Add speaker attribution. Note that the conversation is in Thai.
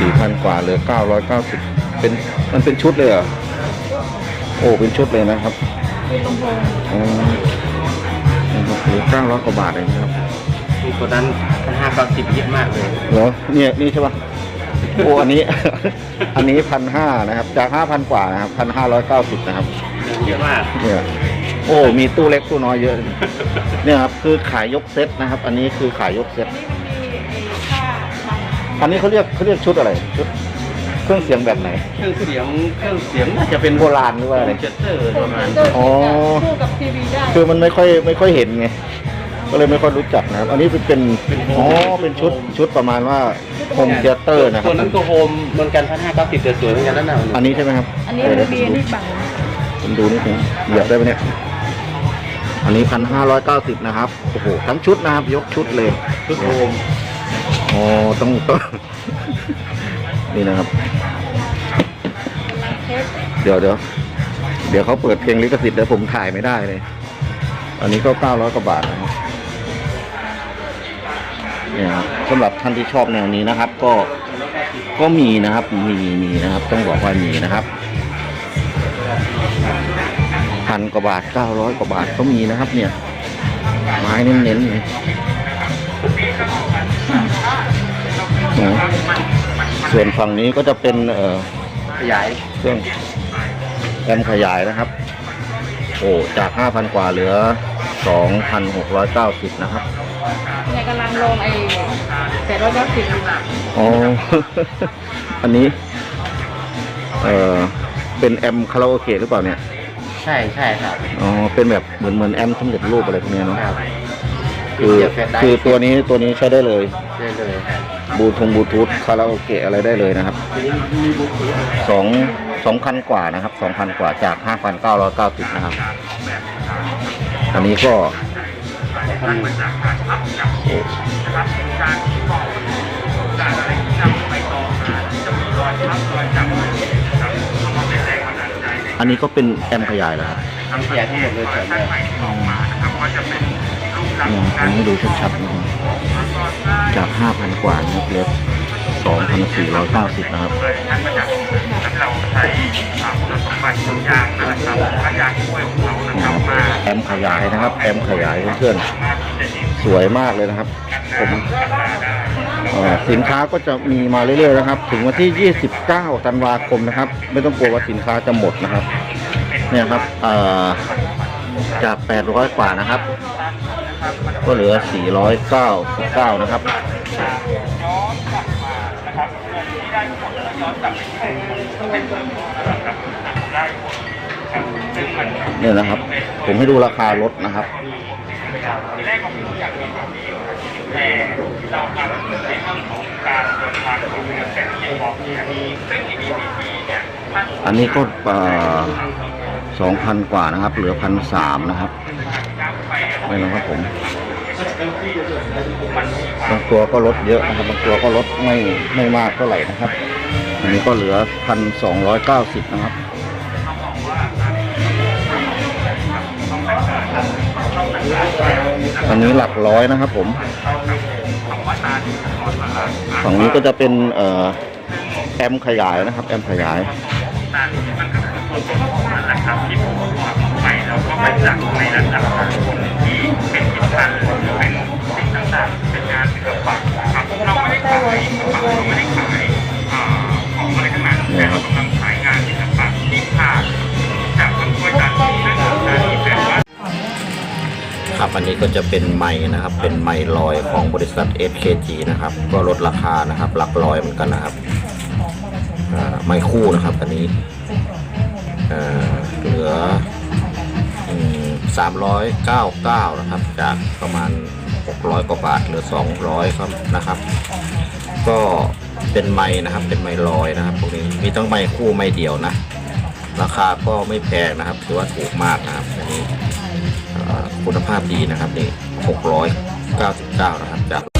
Speaker 1: ลือเก้าร้อยเก้าสิบเป็นมันเป็นชุดเลยเหรอโอ้เป็นชุดเลยนะครับ
Speaker 2: คือลำโพง
Speaker 1: อ๋อเหลือเก้าร้อยกว่าบาทเองนะครับ
Speaker 3: มีตัวนั้นพันห้าเก้าสิบเยอะมากเลย
Speaker 1: เหรอเนี่ยนี่ใช่ปะโอ้อันนี้ อันนี้พันห้านะครับ จากห้าพันกว่านะครับพันห้าร้อยเก้าสิบนะครับ
Speaker 3: เยอะมาก
Speaker 1: เนี่ยโอ้มีตู้เล็กตู้น้อยเยอะ เนี่ยครับคือขายยกเซตนะครับ อันนี้คือขายยกเซต
Speaker 2: นี่มันมีไอ้ค่า ท
Speaker 1: อันนี้เขาเรียกเขาเรียกชุดอะไรชุดเครื่องเสียงแบบไหน
Speaker 3: เครื่องเสียงเครื่องเสียงน่าจะเป็น
Speaker 1: โบราณหรือว่าอะไร
Speaker 3: เจตเตอร์ำประมาณ
Speaker 2: เตอร์
Speaker 1: อ๋อ
Speaker 2: คู่กับทีวีได้
Speaker 1: คือมันไม่ค่อยไม่ค่อยเห็นไง ก็เลยไม่ค่อยรู้จักนะครับ อันนี้เป็นเป็นอ๋อเป็นชุดชุดประมาณว่าโฮมเทเตอร์นะครั
Speaker 3: ตั
Speaker 1: บ
Speaker 3: วนั้นก็โฮมเหมือนกันพันห้าเก้าสิบแต่สวยเหมือนกันนั่นน่ะ
Speaker 1: อันนี้ใช่ไหมครับ
Speaker 2: อันนี้มันมีอันนี้บัง
Speaker 1: ผมดูนิดนึงเหยียบได้ไหมเนี่ย อันนี้พันห้าร้อยเก้าสิบนะครับ โอ้โหทั้งชุดนะครับ ยกชุดเลย
Speaker 3: ชุดโฮม
Speaker 1: อ๋อต้องต้อง นี่นะครับ
Speaker 2: เดี๋
Speaker 1: ยวเดี๋ยวเดี๋ยวเขาเปิดเพลงลิขสิทธิ์แล้วผมถ่ายไม่ได้เลย อันนี้ก็เก้าร้อยกว่าบาทนะครับเนี่ยครับสำหรับท่านที่ชอบแนวนี้นะครับ ก็ก็มีนะครับ มีมีนะครับ ต้องบอกว่ามีนะครับพันกว่าบาทเก้าร้อยกว่าบาทก็มีนะครับ เนี่ย ไม้เน้นๆเลย นะส่วนฝั่งนี้ก็จะเป็นเอ่อ
Speaker 3: ขยาย
Speaker 1: เครื่องแอมป์ขยายนะครับ โอ้จาก 5,000 กว่าเหลือ 2,690 นะครับ
Speaker 2: เนี่ยกำลังลงไอ้แปดร้อยเก้าสิบ
Speaker 1: อ๋อ อันนี้ เอ่อ เป็นแอมป์คาราโอเกะหรือเปล่าเนี่ย
Speaker 3: ใช่ใช่ครับ
Speaker 1: อ๋อ เป็นแบบเหมือนเหมือนแอมป์สำเร็จรูปอะไรพวกเนี้ยเนาะ
Speaker 3: ครับ
Speaker 1: คือ
Speaker 3: เสียบแฟลชได้
Speaker 1: คือตัวนี้ตัวนี้ใช้ได้เลย
Speaker 3: ได้เลยครับ
Speaker 1: บลูทงบลูทูธคาราโอเกะอะไรได้เลยนะครับ
Speaker 3: ทีนี้มีบุคคล
Speaker 1: สองสองพันกว่านะครับสองพันกว่าจากห้าพันเก้าร้อยเก้าสิบนะครับ อันนี้ก็โอ้อันนี้ก็เป็นแอมป์ขยายแล้วครับ
Speaker 3: ทำขยายทั้งหมดเลยส่วนเลย
Speaker 1: เนี่ยผมให้ดูชัดๆนะครับ จากห้าพันกว่านะครับเหลือสองพันสี่ร้อยเก้าสิบนะครับนะครับแอมป์ขยายนะครับ แอมป์ขยายเพื่อนๆสวยมากเลยนะครับผมเอ่อสินค้าก็จะมีมาเรื่อยๆนะครับ ถึงวันที่ 29 ธันวาคมนะครับ ไม่ต้องกลัวว่าสินค้าจะหมดนะครับ เนี่ยครับเอ่อจาก 800 กว่านะครับ ก็เหลือ 499 นะครับเนี่ยนะครับ ผมให้ดูราคารถนะครับอันนี้ก็สองพันกว่านะครับ เหลือพันสามนะครับ ไม่นะครับผมบางตัวก็ลดเยอะนะครับบางตัวก็ลดไม่ไม่มากเท่าไหร่นะครับ อันนี้ก็เหลือพันสองร้อยเก้าสิบนะครับอันนี้หลักร้อยนะครับผมฝั่งนี้ก็จะเป็นเอ่อแอมป์ขยายนะครับ แอมป์
Speaker 2: ที่เป็นกิจการเป็นสิ่งต่างๆเป็นงานศิลปะครับเราไม่ได้
Speaker 1: ขายศิลเราไม่ได้ขายของอะไรทั้นั้แต่เรากำลังขายงานศิลปะที่ผ่านจากคนด้วยการที่
Speaker 2: นั่งการที่แต่ว่า
Speaker 1: ครับอันนี้ก็จะเป็นไม้นะครับ เป็นไม้ลอยของบริษัท SKG นะครับ ก็ลดราคานะครับ หลักร้อยเหมือนกันนะครับไม้คู่นะครับอันนี้เหลือ สามร้อยเก้าเก้านะครับ จากประมาณหกร้อยกว่าบาทเหลือสองร้อยครับนะครับ ก็เป็นไม้นะครับ เป็นไม้ลอยนะครับพวกนี้มีทั้งไม้คู่ไม้เดียวนะ ราคาก็ไม่แพงนะครับ ถือว่าถูกมากนะครับอันนี้คุณภาพดีนะครับนี่699 นะครับจาก